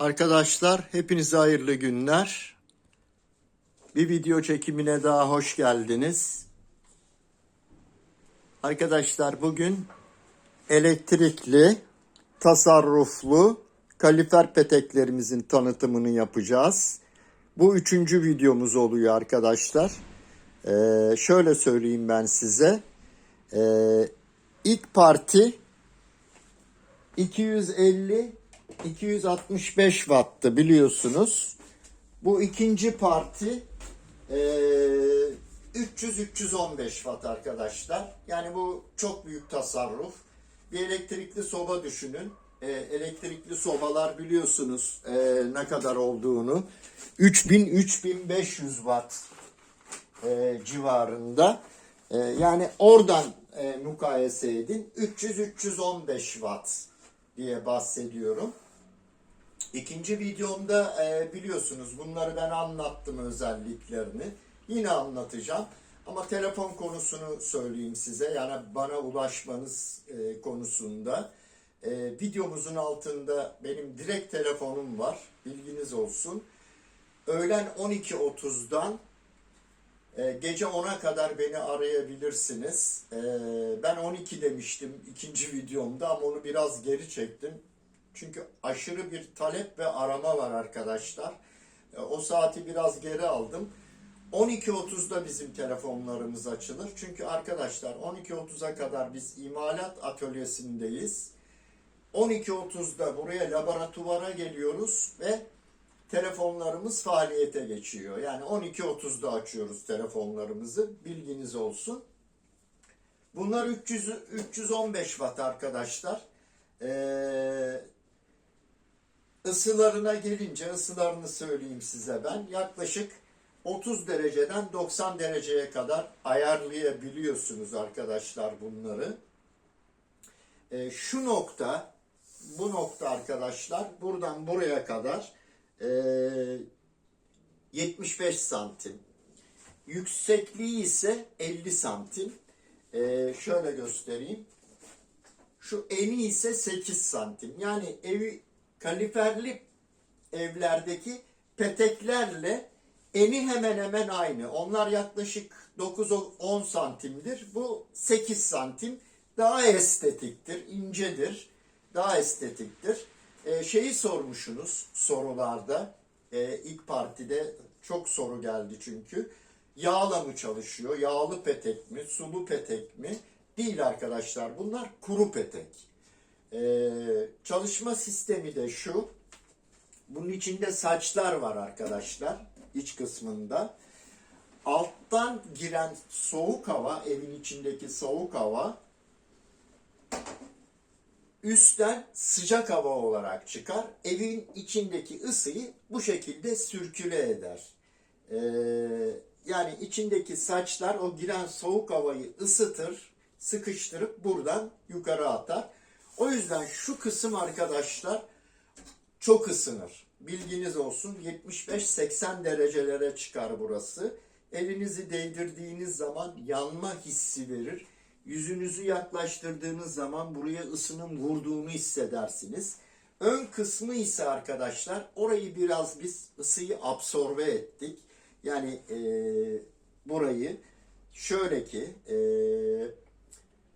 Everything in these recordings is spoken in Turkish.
Arkadaşlar hepinize hayırlı günler. Bir video çekimine daha hoş geldiniz. Arkadaşlar bugün elektrikli, tasarruflu kalifer peteklerimizin tanıtımını yapacağız. Bu üçüncü videomuz oluyor arkadaşlar. Ee, şöyle söyleyeyim ben size. Ee, ilk parti 250 265 watt'tı biliyorsunuz. Bu ikinci parti eee 300-315 watt arkadaşlar. Yani bu çok büyük tasarruf. Bir elektrikli soba düşünün. Eee, elektrikli sobalar biliyorsunuz eee, ne kadar olduğunu. 3000-3500 watt eee, civarında. Eee, yani oradan eee, mukayese edin. 300-315 watt diye bahsediyorum. İkinci videomda e, biliyorsunuz bunları ben anlattım özelliklerini. Yine anlatacağım. Ama telefon konusunu söyleyeyim size. Yani bana ulaşmanız e, konusunda. E, videomuzun altında benim direkt telefonum var. Bilginiz olsun. Öğlen 12.30'dan e, gece 10'a kadar beni arayabilirsiniz. E, ben 12 demiştim ikinci videomda ama onu biraz geri çektim. Çünkü aşırı bir talep ve arama var arkadaşlar. E, o saati biraz geri aldım. 12.30'da bizim telefonlarımız açılır. Çünkü arkadaşlar 12.30'a kadar biz imalat atölyesindeyiz. 12.30'da buraya laboratuvara geliyoruz ve telefonlarımız faaliyete geçiyor. Yani 12.30'da açıyoruz telefonlarımızı. Bilginiz olsun. Bunlar 300 315 watt arkadaşlar. Ee, ısılarına gelince ısılarını söyleyeyim size ben. Yaklaşık 30 dereceden 90 dereceye kadar ayarlayabiliyorsunuz arkadaşlar bunları. Ee, şu nokta bu nokta arkadaşlar buradan buraya kadar 75 santim. Yüksekliği ise 50 santim. Ee, şöyle göstereyim. Şu eni ise 8 santim. Yani evi kaliferli evlerdeki peteklerle eni hemen hemen aynı. Onlar yaklaşık 9-10 santimdir. Bu 8 santim. Daha estetiktir, incedir. Daha estetiktir. Ee, şeyi sormuşsunuz sorularda. Ee, ilk partide çok soru geldi çünkü. Yağla mı çalışıyor? Yağlı petek mi? Sulu petek mi? Değil arkadaşlar. Bunlar kuru petek. Ee, çalışma sistemi de şu. Bunun içinde saçlar var arkadaşlar. iç kısmında. Alttan giren soğuk hava, evin içindeki soğuk hava üstten sıcak hava olarak çıkar. Evin içindeki ısıyı bu şekilde sürküle eder. Ee, yani içindeki saçlar o giren soğuk havayı ısıtır, sıkıştırıp buradan yukarı atar. O yüzden şu kısım arkadaşlar çok ısınır. Bilginiz olsun 75-80 derecelere çıkar burası. Elinizi değdirdiğiniz zaman yanma hissi verir. Yüzünüzü yaklaştırdığınız zaman buraya ısının vurduğunu hissedersiniz. Ön kısmı ise arkadaşlar orayı biraz biz ısıyı absorbe ettik. Yani e, burayı şöyle ki e,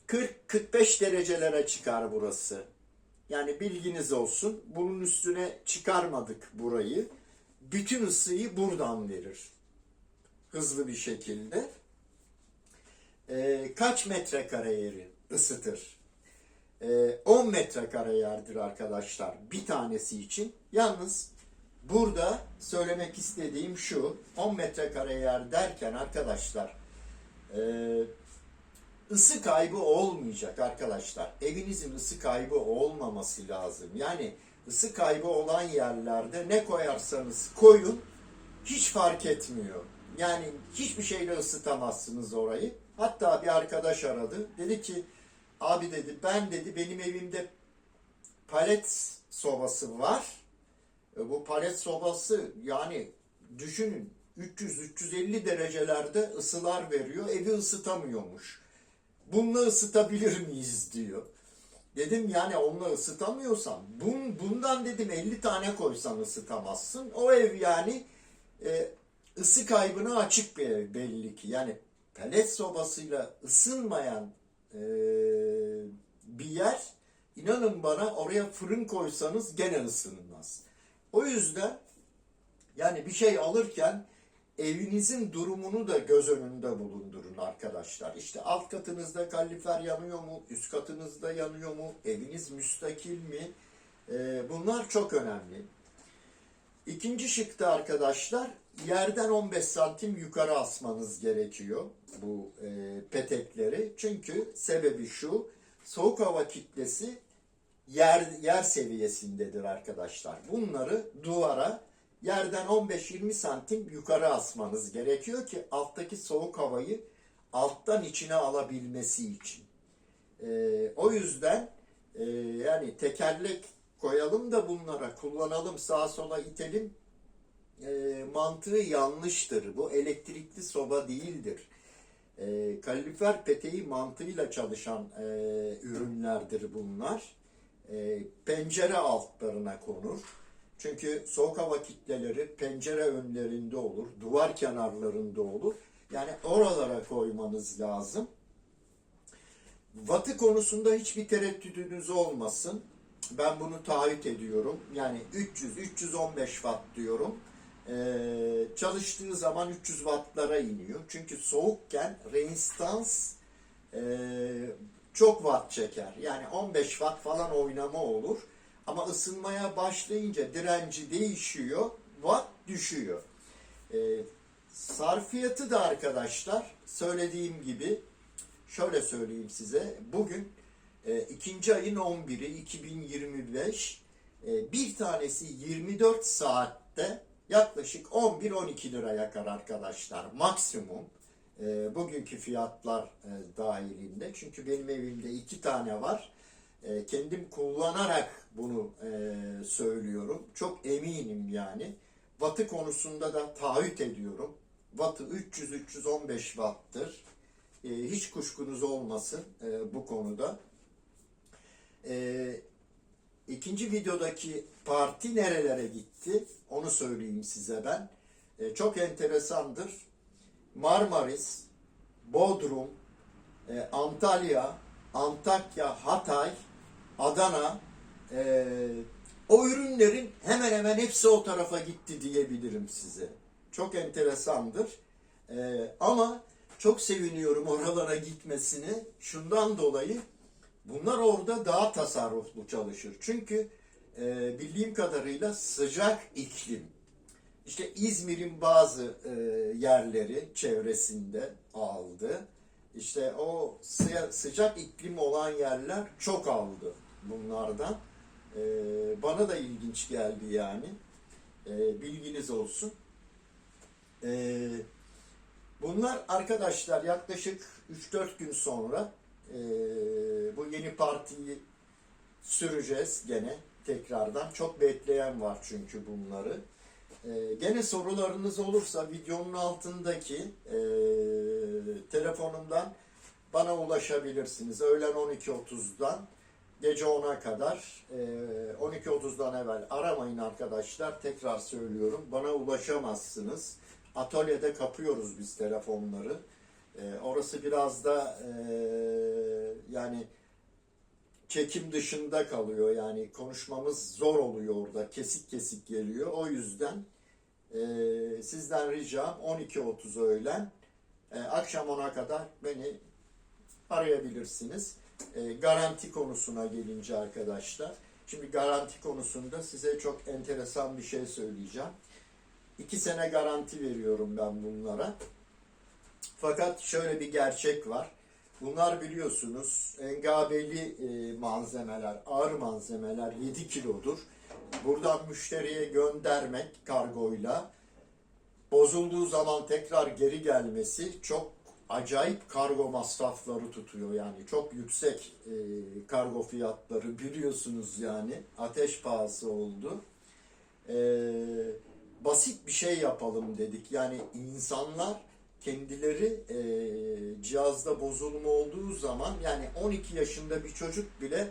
40-45 derecelere çıkar burası. Yani bilginiz olsun. Bunun üstüne çıkarmadık burayı. Bütün ısıyı buradan verir. Hızlı bir şekilde. Ee, kaç metrekare yeri ısıtır? Ee, 10 metrekare yerdir arkadaşlar bir tanesi için. Yalnız burada söylemek istediğim şu. 10 metrekare yer derken arkadaşlar eee ısı kaybı olmayacak arkadaşlar. Evinizin ısı kaybı olmaması lazım. Yani ısı kaybı olan yerlerde ne koyarsanız koyun hiç fark etmiyor. Yani hiçbir şeyle ısıtamazsınız orayı. Hatta bir arkadaş aradı. Dedi ki abi dedi ben dedi benim evimde palet sobası var. E, bu palet sobası yani düşünün 300-350 derecelerde ısılar veriyor. Evi ısıtamıyormuş bununla ısıtabilir miyiz diyor. Dedim yani onunla ısıtamıyorsan bun, bundan dedim 50 tane koysan ısıtamazsın. O ev yani e, ısı kaybına açık bir ev belli ki. Yani pelet sobasıyla ısınmayan e, bir yer inanın bana oraya fırın koysanız gene ısınmaz. O yüzden yani bir şey alırken evinizin durumunu da göz önünde bulundurun arkadaşlar. İşte alt katınızda kalorifer yanıyor mu? Üst katınızda yanıyor mu? Eviniz müstakil mi? Ee, bunlar çok önemli. İkinci şıkta arkadaşlar yerden 15 santim yukarı asmanız gerekiyor bu e, petekleri. Çünkü sebebi şu soğuk hava kitlesi yer, yer seviyesindedir arkadaşlar. Bunları duvara yerden 15-20 santim yukarı asmanız gerekiyor ki alttaki soğuk havayı alttan içine alabilmesi için. Ee, o yüzden e, yani tekerlek koyalım da bunlara kullanalım sağa sola itelim e, mantığı yanlıştır. Bu elektrikli soba değildir. E, kalorifer peteği mantığıyla çalışan e, ürünlerdir bunlar. E, pencere altlarına konur. Çünkü soğuk hava kitleleri pencere önlerinde olur, duvar kenarlarında olur. Yani oralara koymanız lazım. Wattı konusunda hiçbir tereddüdünüz olmasın. Ben bunu taahhüt ediyorum. Yani 300-315 watt diyorum. Ee, çalıştığı zaman 300 wattlara iniyor. Çünkü soğukken resistans e, çok watt çeker. Yani 15 watt falan oynama olur. Ama ısınmaya başlayınca direnci değişiyor, watt düşüyor. Ee, sarfiyatı da arkadaşlar söylediğim gibi şöyle söyleyeyim size. Bugün e, ikinci ayın 11'i 2025 e, bir tanesi 24 saatte yaklaşık 11-12 lira yakar arkadaşlar maksimum. E, bugünkü fiyatlar e, dahilinde. Çünkü benim evimde iki tane var. E, kendim kullanarak bunu e, söylüyorum. Çok eminim yani. Wattı konusunda da taahhüt ediyorum. Wattı 300-315 watt'tır. E, hiç kuşkunuz olmasın e, bu konuda. E, ikinci videodaki parti nerelere gitti? Onu söyleyeyim size ben. E, çok enteresandır. Marmaris, Bodrum, e, Antalya, Antakya, Hatay, Adana e, o ürünlerin hemen hemen hepsi o tarafa gitti diyebilirim size. Çok enteresandır. E, ama çok seviniyorum oralara gitmesini. Şundan dolayı bunlar orada daha tasarruflu çalışır. Çünkü e, bildiğim kadarıyla sıcak iklim. İşte İzmir'in bazı e, yerleri çevresinde aldı. İşte o sı- sıcak iklim olan yerler çok aldı bunlardan. E, bana da ilginç geldi yani. E, bilginiz olsun. E, bunlar arkadaşlar yaklaşık 3-4 gün sonra e, bu yeni partiyi süreceğiz gene tekrardan. Çok bekleyen var çünkü bunları. Ee, gene sorularınız olursa videonun altındaki e, telefonumdan bana ulaşabilirsiniz. Öğlen 12.30'dan gece 10'a kadar e, 12.30'dan evvel aramayın arkadaşlar. Tekrar söylüyorum. Bana ulaşamazsınız. Atölyede kapıyoruz biz telefonları. E, orası biraz da e, yani çekim dışında kalıyor. Yani konuşmamız zor oluyor orada. Kesik kesik geliyor. O yüzden e, sizden ricam 12.30 öğlen e, akşam 10'a kadar beni arayabilirsiniz. E, garanti konusuna gelince arkadaşlar. Şimdi garanti konusunda size çok enteresan bir şey söyleyeceğim. İki sene garanti veriyorum ben bunlara. Fakat şöyle bir gerçek var. Bunlar biliyorsunuz engabeli e, malzemeler, ağır malzemeler 7 kilodur. Buradan müşteriye göndermek kargoyla bozulduğu zaman tekrar geri gelmesi çok acayip kargo masrafları tutuyor yani çok yüksek e, kargo fiyatları biliyorsunuz yani ateş pahası oldu. E, basit bir şey yapalım dedik yani insanlar kendileri e, cihazda bozulma olduğu zaman yani 12 yaşında bir çocuk bile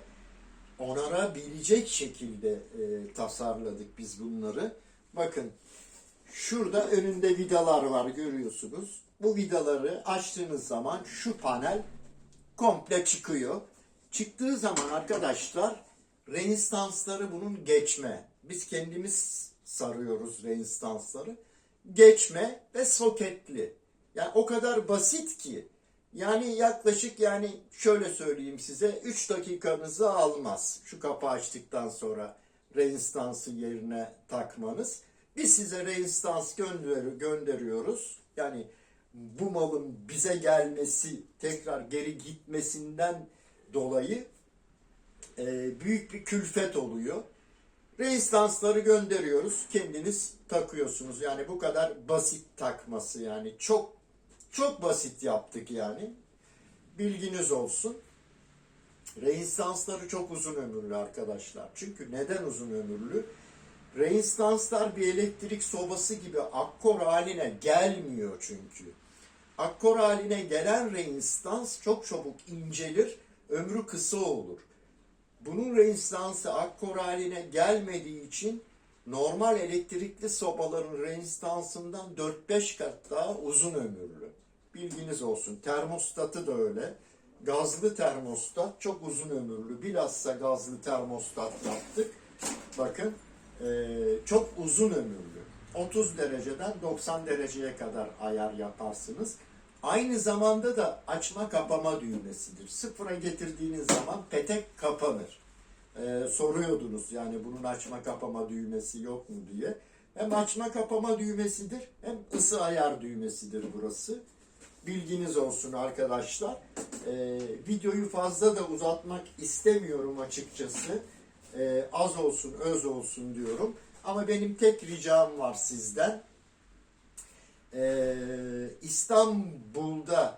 onarabilecek şekilde e, tasarladık biz bunları. Bakın şurada önünde vidalar var görüyorsunuz. Bu vidaları açtığınız zaman şu panel komple çıkıyor. Çıktığı zaman arkadaşlar reinstansları bunun geçme. Biz kendimiz sarıyoruz reinstansları. Geçme ve soketli. Yani o kadar basit ki. Yani yaklaşık yani şöyle söyleyeyim size 3 dakikanızı almaz. Şu kapağı açtıktan sonra reinstansı yerine takmanız. Biz size reinstans gönder gönderiyoruz. Yani bu malın bize gelmesi, tekrar geri gitmesinden dolayı e, büyük bir külfet oluyor. Reinstansları gönderiyoruz. Kendiniz takıyorsunuz. Yani bu kadar basit takması yani. Çok çok basit yaptık yani. Bilginiz olsun. Reinstansları çok uzun ömürlü arkadaşlar. Çünkü neden uzun ömürlü? Reinstanslar bir elektrik sobası gibi akkor haline gelmiyor çünkü. Akkor haline gelen reinstans çok çabuk incelir, ömrü kısa olur. Bunun reinstansı akkor haline gelmediği için normal elektrikli sobaların reinstansından 4-5 kat daha uzun ömürlü. Bilginiz olsun. Termostatı da öyle. Gazlı termostat çok uzun ömürlü. Bilhassa gazlı termostat yaptık. Bakın eee, çok uzun ömürlü. 30 dereceden 90 dereceye kadar ayar yaparsınız. Aynı zamanda da açma kapama düğmesidir. Sıfıra getirdiğiniz zaman petek kapanır. Ee, soruyordunuz yani bunun açma kapama düğmesi yok mu diye. Hem açma kapama düğmesidir hem ısı ayar düğmesidir burası. Bilginiz olsun arkadaşlar. Ee, videoyu fazla da uzatmak istemiyorum açıkçası. Ee, az olsun, öz olsun diyorum. Ama benim tek ricam var sizden. Ee, İstanbul'da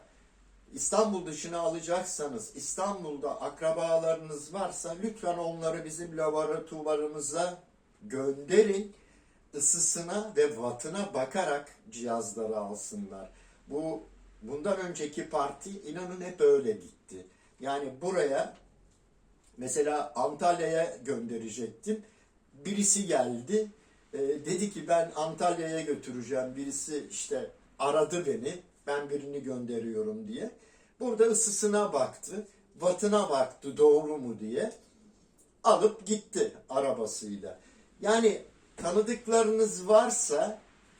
İstanbul dışına alacaksanız, İstanbul'da akrabalarınız varsa lütfen onları bizim laboratuvarımıza gönderin. Isısına ve wattına bakarak cihazları alsınlar. Bu bundan önceki parti inanın hep öyle gitti. Yani buraya mesela Antalya'ya gönderecektim. Birisi geldi. e, dedi ki ben Antalya'ya götüreceğim. Birisi işte aradı beni. Ben birini gönderiyorum diye. Burada ısısına baktı. Wattına baktı doğru mu diye. Alıp gitti arabasıyla. Yani tanıdıklarınız varsa,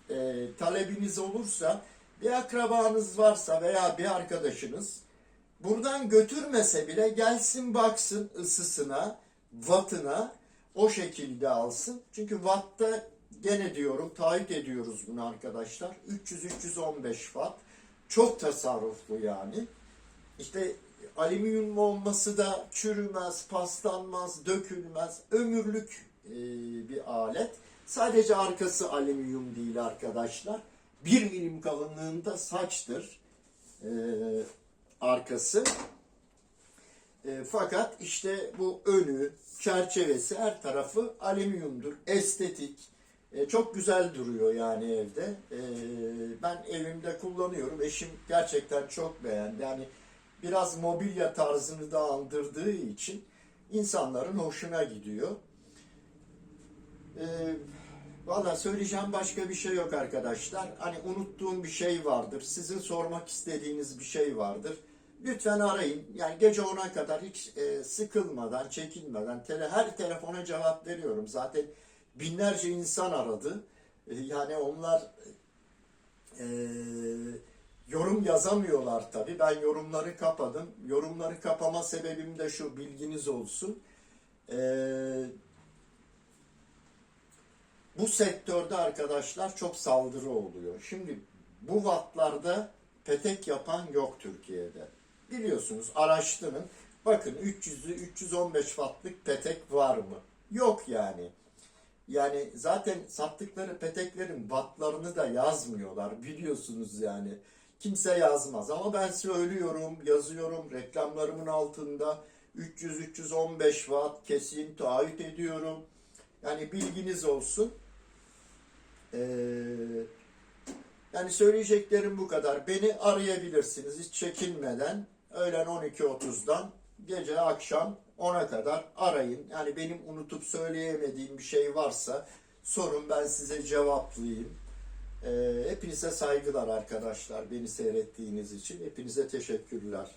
e, talebiniz olursa, bir akrabanız varsa veya bir arkadaşınız buradan götürmese bile gelsin baksın ısısına, wattına o şekilde alsın. Çünkü watt'ta gene diyorum taahhüt ediyoruz bunu arkadaşlar. 300-315 watt. Çok tasarruflu yani. İşte alüminyum olması da çürümez, paslanmaz, dökülmez. Ömürlük bir alet. Sadece arkası alüminyum değil arkadaşlar. 1 milim kalınlığında saçtır e, arkası. E, fakat işte bu önü, çerçevesi her tarafı alüminyumdur. Estetik. E, çok güzel duruyor yani evde. E, ben evimde kullanıyorum. Eşim gerçekten çok beğendi. Yani biraz mobilya tarzını da andırdığı için insanların hoşuna gidiyor. E, Valla söyleyeceğim başka bir şey yok arkadaşlar. Hani unuttuğum bir şey vardır. Sizin sormak istediğiniz bir şey vardır. Lütfen arayın. Yani gece 10'a kadar hiç e, sıkılmadan, çekinmeden tele, her telefona cevap veriyorum. Zaten binlerce insan aradı. E, yani onlar e, yorum yazamıyorlar tabii. Ben yorumları kapadım. Yorumları kapama sebebim de şu bilginiz olsun. Eee bu sektörde arkadaşlar çok saldırı oluyor. Şimdi bu wattlarda petek yapan yok Türkiye'de. Biliyorsunuz araştırın. Bakın 300'lü 315 wattlık petek var mı? Yok yani. Yani zaten sattıkları peteklerin wattlarını da yazmıyorlar. Biliyorsunuz yani. Kimse yazmaz ama ben söylüyorum, yazıyorum reklamlarımın altında 300-315 watt kesin taahhüt ediyorum. Yani bilginiz olsun. Ee, yani söyleyeceklerim bu kadar. Beni arayabilirsiniz hiç çekinmeden. Öğlen 12.30'dan gece akşam 10'a kadar arayın. Yani benim unutup söyleyemediğim bir şey varsa sorun ben size cevaplayayım. Ee, hepinize saygılar arkadaşlar beni seyrettiğiniz için. Hepinize teşekkürler.